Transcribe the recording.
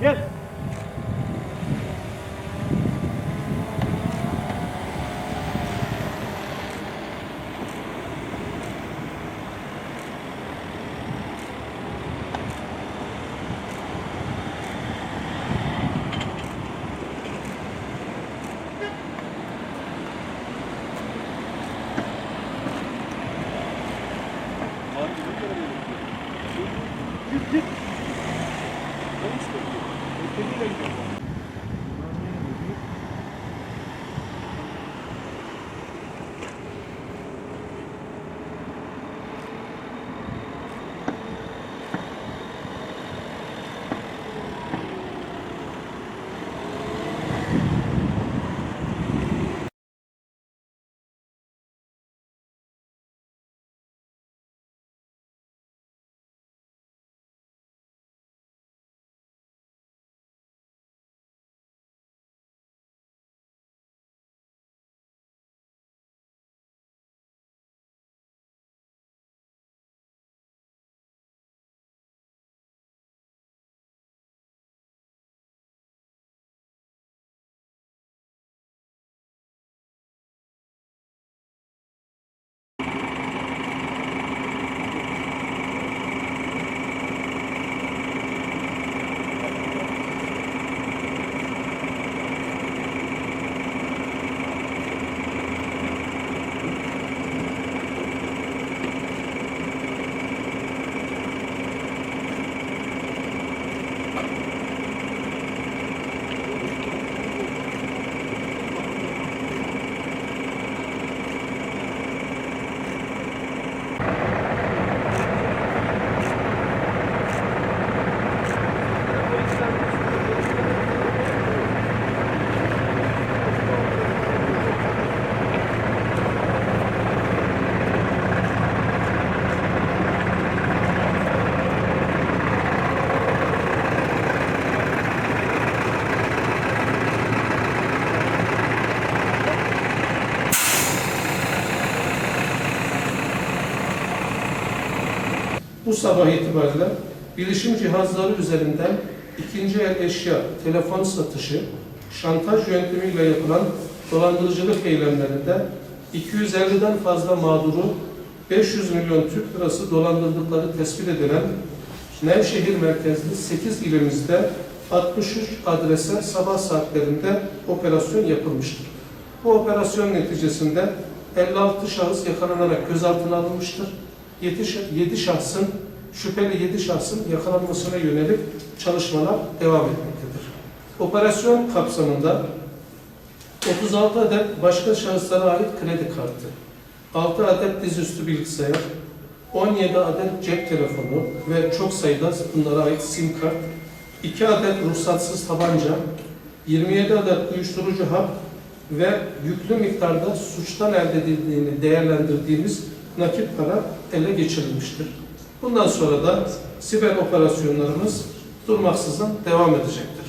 Gel. Git git. Ben istemiyorum. 本当。Bu sabah itibariyle bilişim cihazları üzerinden ikinci el eşya, telefon satışı, şantaj yöntemiyle yapılan dolandırıcılık eylemlerinde 250'den fazla mağduru 500 milyon Türk lirası dolandırdıkları tespit edilen Nevşehir merkezli 8 ilimizde 63 adrese sabah saatlerinde operasyon yapılmıştır. Bu operasyon neticesinde 56 şahıs yakalanarak gözaltına alınmıştır. 7 şahsın, şüpheli 7 şahsın yakalanmasına yönelik çalışmalar devam etmektedir. Operasyon kapsamında 36 adet başka şahıslara ait kredi kartı, 6 adet dizüstü bilgisayar, 17 adet cep telefonu ve çok sayıda bunlara ait sim kart, 2 adet ruhsatsız tabanca, 27 adet uyuşturucu hap ve yüklü miktarda suçtan elde edildiğini değerlendirdiğimiz nakit para ele geçirilmiştir. Bundan sonra da siber operasyonlarımız durmaksızın devam edecektir.